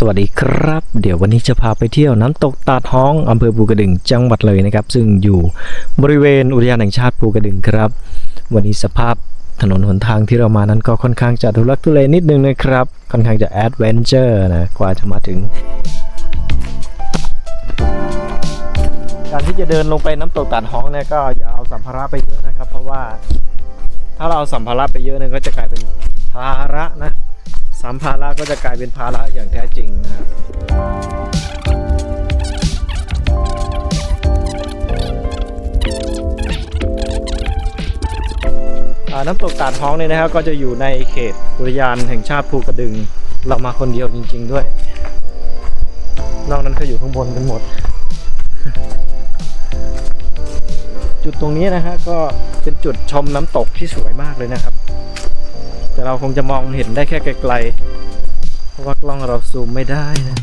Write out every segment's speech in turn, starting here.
สวัสดีครับ เดี๋ยววันนี้จะพาไปเที่ยวน้ำตกตาดท้องอำเภอภูกระดึงจังหวัดเลยนะครับ ซึ่งอยู่บริเวณอุทยานแห่งชาติภูกระดึงครับ วันนี้สภาพถนนหนทางที่เรามานั้นก็ค่อนข้างจะทุลักทุเลนิดนึงนะครับ ค่อนข้างจะแอดเวนเจอร์นะกว่าจะมาถึง การที่จะเดินลงไปน้ำตกตาดท้องเนี่ยก็อย่าเอาสัมภาระไปเยอะนะครับ เพราะว่าถ้าเราเอาสัมภาระไปเยอะเนี่ยก็จะกลายเป็นภาระนะ สัมภาระก็จะกลายเป็นภาระอย่างแท้จริงนะครับน้ำตกตาดท้องเนี่ยนะครับก็จะอยู่ในเขตอุทยานแห่งชาติภูกระดึง เรามาคนเดียวจริง ๆด้วย นอกนั้นก็อยู่ข้างบนกันหมด จุดตรงนี้นะฮะก็เป็นจุดชมน้ำตกที่สวยมากเลยนะครับ แต่เราคงจะมองเห็นได้แค่ไกลๆ เพราะว่ากล้องเราซูมไม่ได้นะ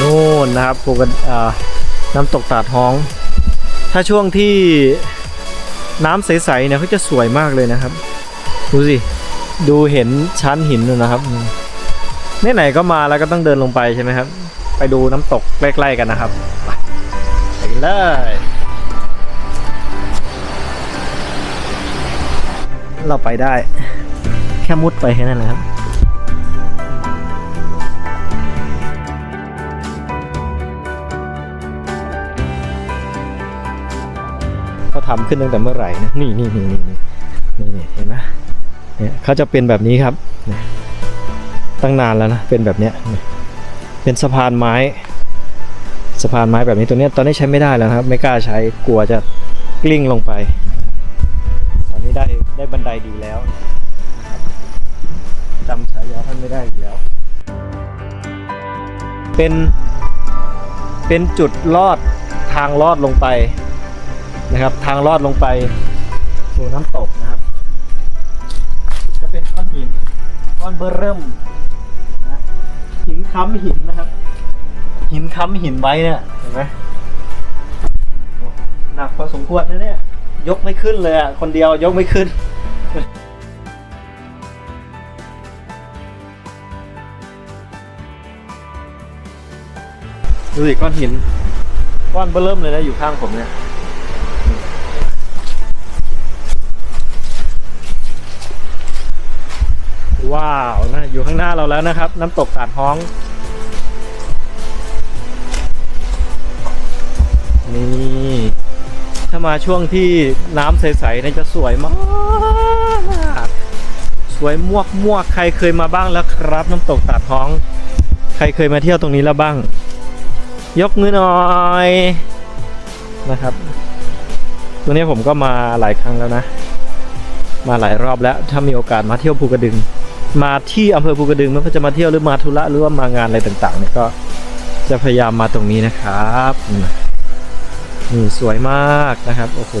นู่นนะครับภูกันน้ำตกตาดท้อง ถ้าช่วงที่น้ำใสๆเนี่ยเขาจะสวยมากเลยนะครับ ดูสิ ดูเห็นชั้นหินนู่นะครับนี่ไหนก็มาแล้วก็ต้องเดินลงไปใช่ไหมครับ ไปดูน้ำตกใกล้ๆกันนะครับ ไปเลยเราไปได้ แค่มุดไปแค่นั้นแหละครับเขาทำขึ้นตั้งแต่เมื่อไหร่นะ นี่นี่นี่นี่นี่เห็นไหม เนี่ยเขาจะเป็นแบบนี้ครับ ตั้งนานแล้วนะ เป็นแบบเนี้ยเป็นสะพานไม้ สะพานไม้แบบนี้ตัวเนี้ยตอนนี้ใช้ไม่ได้แล้วครับ ไม่กล้าใช้กลัวจะกลิ้งลงไปตอนนี้ได้ได้บันไดดีแล้วจำฉายาท่านไม่ได้อีกแล้ว เป็นเป็นจุดลอดทางลอดลงไปนะครับ ทางลอดลงไปสู่น้ำตก ก้อนเบอร์เริ่มนะหินค้ำหินนะครับ หินค้ำหินไว้เนี่ยเห็นไหมโอ้หนักพอสมควรนะเนี่ย ยกไม่ขึ้นเลยอะ คนเดียวยกไม่ขึ้นดูสิก้อนหิน ก้อนเบอร์เริ่มเลยนะอยู่ข้างผมเนี่ย ว้าวนะอยู่ข้างหน้าเราแล้วนะครับ น้ำตกตาดท้อง นี่ ถ้ามาช่วงที่น้ำใสๆเนี่ยจะสวยมากสวยมวกมวกใครเคยมาบ้างแล้วครับ น้ำตกตาดท้อง ใครเคยมาเที่ยวตรงนี้แล้วบ้าง ยกมือหน่อยนะครับตัวนี้ผมก็มาหลายครั้งแล้วนะมาหลายรอบแล้ว ถ้ามีโอกาสมาเที่ยวภูกระดึง มาที่อำเภอภูกระดึงไม่ว่าจะมาเที่ยวหรือมาธุระหรือว่ามางานอะไรต่างๆเนี่ยก็จะพยายามมาตรงนี้นะครับนี่สวยมากนะครับ โอ้โห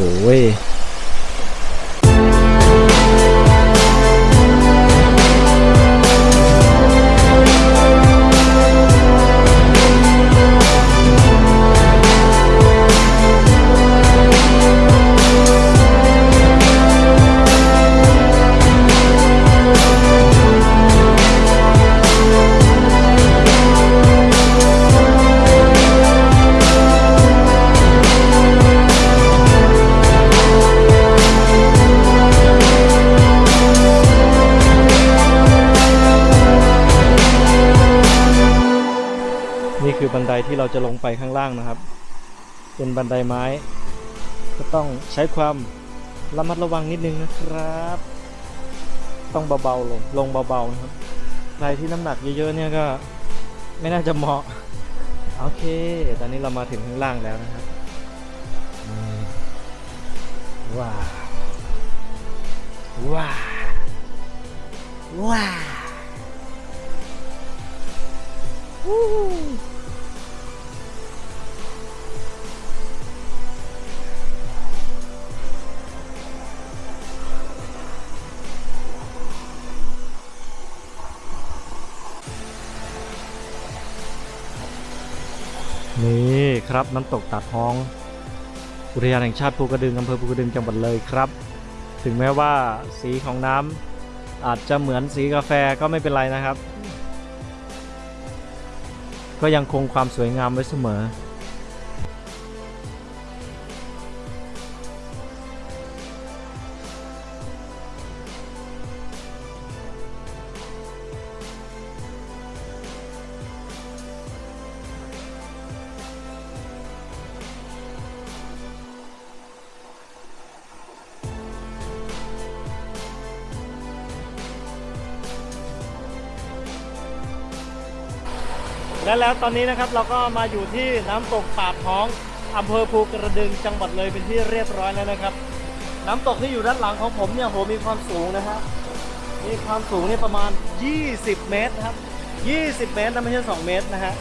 ที่เราจะลงไปข้างล่างนะครับ เป็นบันไดไม้ ก็ต้องใช้ความระมัดระวังนิดนึงนะครับ ต้องเบาๆลงลงเบาๆนะครับใครที่น้ำหนักเยอะๆเนี่ยก็ไม่น่าจะเหมาะโอเค ตอนนี้เรามาถึงข้างล่างแล้วนะครับว้าวว้าวว้าว นี่ครับน้ำตกตาดท้อง อุทยานแห่งชาติภูกระดึงอำเภอภูกระดึงจังหวัดเลยครับ ถึงแม้ว่าสีของน้ำอาจจะเหมือนสีกาแฟก็ไม่เป็นไรนะครับ ก็ยังคงความสวยงามไว้เสมอ และแล้วตอนนี้นะครับเราก็มาอยู่ที่น้ำตกตาดท้องอำเภอภูกระดึงจังหวัดเลยเป็นที่เรียบร้อยแล้วนะครับ น้ำตกที่อยู่ด้านหลังของผมเนี่ยโหมีความสูงนะฮะมีความสูงเนี่ยประมาณ 20 เมตรนะครับ 20 เมตรนะไม่ใช่ 2 เมตรนะฮะ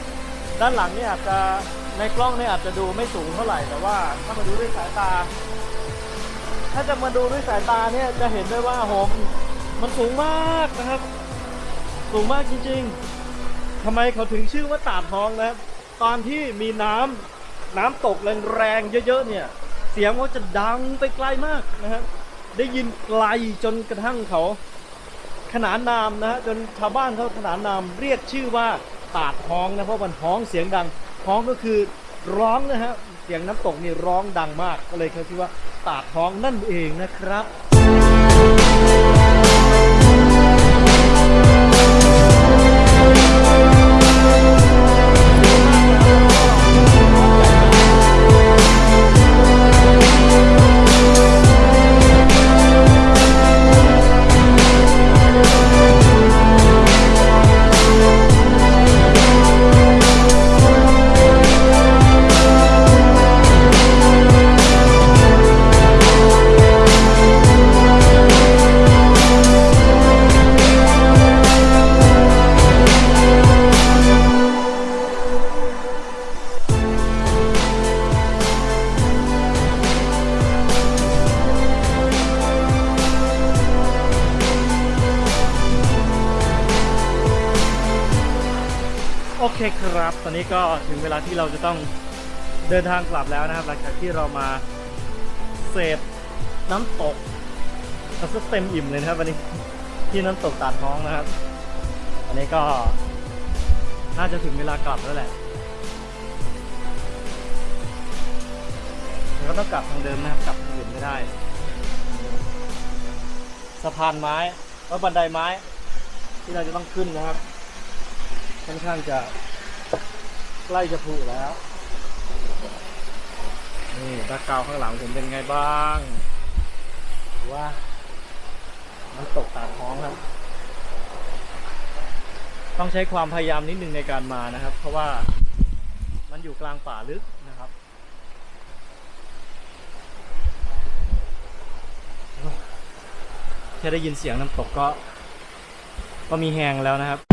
ด้านหลังเนี่ยอาจจะในกล้องเนี่ยอาจจะดูไม่สูงเท่าไหร่แต่ว่าถ้ามาดูด้วยสายตา ถ้าจะมาดูด้วยสายตาเนี่ยจะเห็นได้ว่าโหมมันสูงมากนะครับ สูงมากจริง ๆ ทำไมเขาถึงชื่อว่าตาดทองนะครับตอนที่มีน้ำน้ำตกแรงๆเยอะๆเนี่ย เสียงเขาจะดังไปไกลมากนะครับได้ยินไกลจนกระทั่งเขา ขนานนามนะฮะจนชาวบ้านเขาขนานนามเรียกชื่อว่าตาดทองนะเพราะมันฮ้องเสียงดังฮ้องก็คือร้องนะฮะเสียงน้ำตกนี่ร้องดังมากก็เลยเขาชื่อว่าตาดทองนั่นเองนะครับ เคครับ ตอนนี้ก็ถึงเวลาที่เราจะต้องเดินทางกลับแล้วนะครับ หลังจากที่เรามาเสพน้ำตกกันซะเต็มอิ่มเลยนะครับวันนี้ที่น้ำตกตาดท้องนะครับ อันนี้ก็น่าจะถึงเวลากลับแล้วแหละเราก็ต้องกลับทางเดิมนะครับ กลับทางอื่นไม่ได้ สะพานไม้แล้วบันไดไม้ ที่เราจะต้องขึ้นนะครับค่อนข้างจะ ใกล้จะผุแล้ว นี่ตากาวข้างหลังผมเป็นไงบ้างว่ามันตกตาท้องครับ ต้องใช้ความพยายามนิดนึงในการมานะครับ เพราะว่ามันอยู่กลางป่าลึกนะครับแค่ได้ยินเสียงน้ำตกก็ ก็มีแหงแล้วนะครับ